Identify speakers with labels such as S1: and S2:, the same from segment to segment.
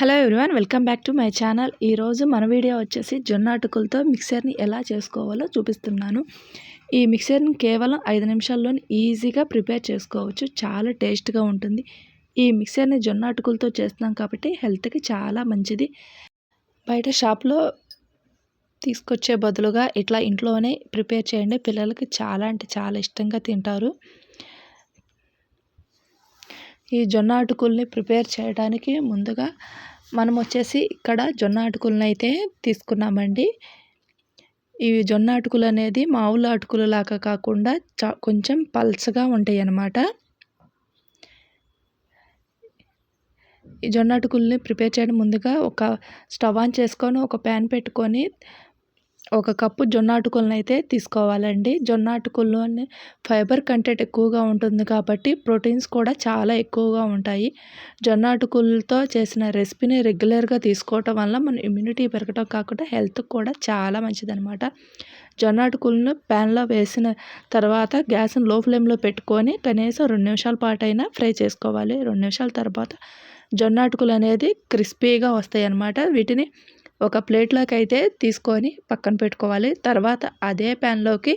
S1: Hello everyone welcome back to my channel ఈరోజు మన video వచ్చేసి జొన్న అటుకులతో మిక్సర్ని ఎలా చేసుకోవాలో చూపిస్తున్నాను. ఈ మిక్సర్ని కేవలం ఐదు నిమిషాల్లో ఈజీగా ప్రిపేర్ చేసుకోవచ్చు. చాలా టేస్ట్గా ఉంటుంది. ఈ మిక్సర్ని జొన్న అటుకులతో చేస్తున్నాం కాబట్టి హెల్త్కి చాలా మంచిది. బయట షాప్లో తీసుకొచ్చే బదులుగా ఇట్లా ఇంట్లోనే ప్రిపేర్ చేయండి. పిల్లలకి చాలా అంటే చాలా ఇష్టంగా తింటారు. ఈ జొన్న అటుకుల్ని ప్రిపేర్ చేయడానికి ముందుగా మనం వచ్చేసి ఇక్కడ జొన్న అటుకులను అయితే తీసుకున్నామండి. ఈ జొన్న అటుకులు అనేది మామూలు అటుకులు లాగా కాకుండా కొంచెం పల్చగా ఉంటాయి అన్నమాట ఈ జొన్న అటుకుల్ని ప్రిపేర్ చేయడం ముందుగా ఒక స్టవ్ ఆన్ చేసుకొని ఒక ప్యాన్ పెట్టుకొని ఒక కప్పు జొన్న అటుకులను అయితే తీసుకోవాలండి జొన్న అటుకుల్లో ఫైబర్ కంటెంట్ ఎక్కువగా ఉంటుంది కాబట్టి ప్రోటీన్స్ కూడా చాలా ఎక్కువగా ఉంటాయి. జొన్న అటుకులతో చేసిన రెసిపీని రెగ్యులర్గా తీసుకోవటం వల్ల మన ఇమ్యూనిటీ పెరగటం కాకుండా హెల్త్ కూడా చాలా మంచిదనమాట జొన్న అటుకులను ప్యాన్లో వేసిన తర్వాత గ్యాస్ని లో ఫ్లేమ్లో పెట్టుకొని కనీసం రెండు నిమిషాల పాటు అయినా ఫ్రై చేసుకోవాలి. రెండు నిమిషాల తర్వాత జొన్న అటుకులు అనేది క్రిస్పీగా వస్తాయి అన్నమాట వీటిని ఒక ప్లేట్లోకి అయితే తీసుకొని పక్కన పెట్టుకోవాలి. తర్వాత అదే ప్యాన్లోకి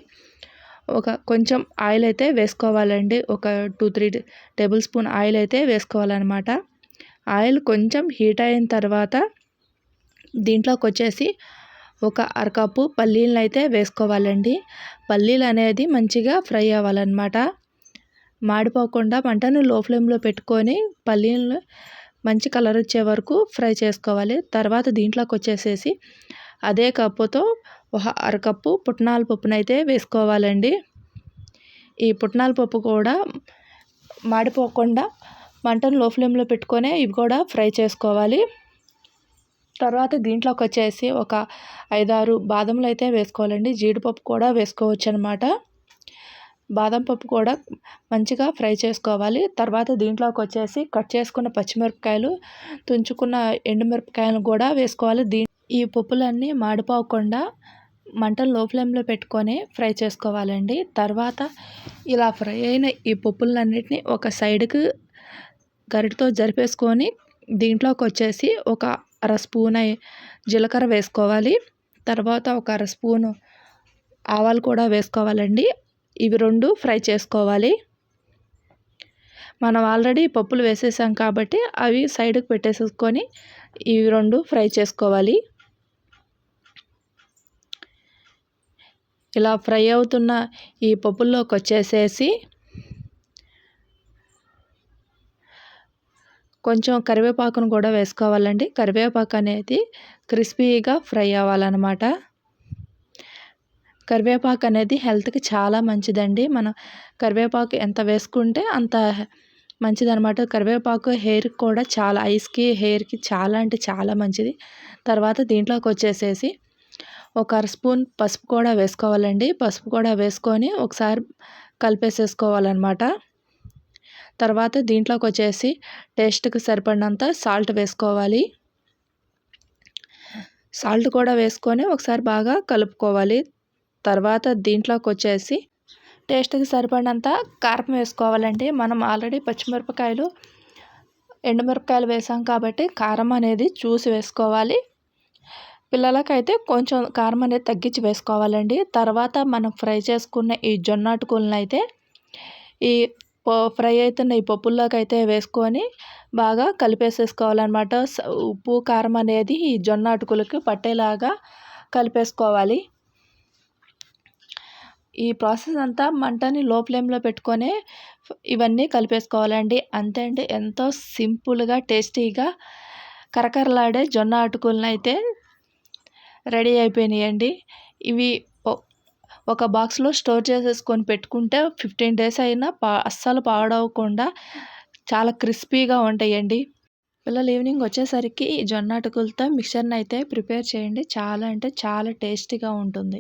S1: ఒక కొంచెం ఆయిల్ అయితే వేసుకోవాలండి. ఒక two three table spoon oil అయితే వేసుకోవాలన్నమాట. ఆయిల్ కొంచెం హీట్ అయిన తర్వాత దీంట్లోకి వచ్చేసి ఒక అరకప్పు పల్లీలను అయితే వేసుకోవాలండి. పల్లీలు అనేది మంచిగా ఫ్రై అవ్వాలన్నమాట. మాడిపోకుండా మంటను లో ఫ్లేమ్లో పెట్టుకొని పల్లీలను మంచి కలర్ వచ్చే వరకు ఫ్రై చేసుకోవాలి. తర్వాత దీంట్లోకి వచ్చేసేసి అదే కప్పుతో ఒక అరకప్పు పుట్నాల పప్పునైతే వేసుకోవాలండి. ఈ పుట్నాల పప్పు కూడా మాడిపోకుండా మంటను లో ఫ్లేమ్లో పెట్టుకొని ఇవి కూడా ఫ్రై చేసుకోవాలి. తర్వాత దీంట్లోకి వచ్చేసి ఒక ఐదారు బాదంలు అయితే వేసుకోవాలండి. జీడిపప్పు కూడా వేసుకోవచ్చు అనమాట బాదం పప్పు కూడా మంచిగా ఫ్రై చేసుకోవాలి. తర్వాత దీంట్లోకి వచ్చేసి కట్ చేసుకున్న పచ్చిమిరపకాయలు తుంచుకున్న ఎండుమిరపకాయలు కూడా వేసుకోవాలి. దీ ఈ పప్పులన్నీ మాడిపోకుండా మంటను లో ఫ్లేమ్లో పెట్టుకొని ఫ్రై చేసుకోవాలండి. తర్వాత ఇలా ఫ్రై అయిన ఈ పప్పులన్నిటిని ఒక సైడ్కి గరిటతో జరిపేసుకొని దీంట్లోకి వచ్చేసి ఒక అర స్పూన్ జీలకర్ర వేసుకోవాలి. తర్వాత ఒక అర స్పూను ఆవాలు కూడా వేసుకోవాలండి. ఇవి రెండు ఫ్రై చేసుకోవాలి. మనం ఆల్రెడీ పప్పులు వేసేసాం కాబట్టి అవి సైడ్కి పెట్టేసుకొని ఇవి రెండు ఫ్రై చేసుకోవాలి. ఇలా ఫ్రై అవుతున్న ఈ పప్పుల్లోకి వచ్చేసేసి కొంచెం కరివేపాకును కూడా వేసుకోవాలండి. కరివేపాకు అనేది క్రిస్పీగా ఫ్రై అవ్వాలన్నమాట. కరివేపాకు అనేది హెల్త్కి చాలా మంచిదండి. మనం కరివేపాకు ఎంత వేసుకుంటే అంత మంచిదనమాట కరివేపాకు హెయిర్కి కూడా చాలా ఐస్కి హెయిర్కి చాలా అంటే చాలా మంచిది. తర్వాత దీంట్లోకి వచ్చేసేసి ఒక అర స్పూన్ పసుపు కూడా వేసుకోవాలండి. పసుపు కూడా వేసుకొని ఒకసారి కలిపేసేసుకోవాలన్నమాట. తర్వాత దీంట్లోకి వచ్చేసి టేస్ట్కి సరిపడినంత సాల్ట్ వేసుకోవాలి. సాల్ట్ కూడా వేసుకొని ఒకసారి బాగా కలుపుకోవాలి. తర్వాత దీంట్లోకి వచ్చేసి టేస్ట్కి సరిపడినంత కారం వేసుకోవాలండి. మనం ఆల్రెడీ పచ్చిమిరపకాయలు ఎండుమిరపకాయలు వేసాం కాబట్టి కారం అనేది చూసి వేసుకోవాలి. పిల్లలకైతే కొంచెం కారం అనేది తగ్గించి వేసుకోవాలండి. తర్వాత మనం ఫ్రై చేసుకున్న ఈ జొన్న అటుకులను అయితే ఈ ఫ్రై అవుతున్న ఈ పప్పుల్లోకి అయితే వేసుకొని బాగా కలిపేసేసుకోవాలన్నమాట. ఉప్పు కారం అనేది ఈ జొన్న అటుకులకి పట్టేలాగా కలిపేసుకోవాలి. ఈ ప్రాసెస్ అంతా మంటని లో ఫ్లేమ్లో పెట్టుకొని ఇవన్నీ కలిపేసుకోవాలండి. అంతే అండి ఎంతో సింపుల్గా టేస్టీగా కరకరలాడే జొన్న అటుకులను అయితే రెడీ అయిపోయినాయండి. ఇవి ఒక బాక్స్లో స్టోర్ చేసేసుకొని పెట్టుకుంటే ఫిఫ్టీన్ డేస్ అయినా పా అస్సలు పాడవకుండా చాలా క్రిస్పీగా ఉంటాయండి. పిల్లలు ఈవినింగ్ వచ్చేసరికి ఈ జొన్న అటుకులతో మిక్చర్ని అయితే ప్రిపేర్ చేయండి. చాలా అంటే చాలా టేస్టీగా ఉంటుంది.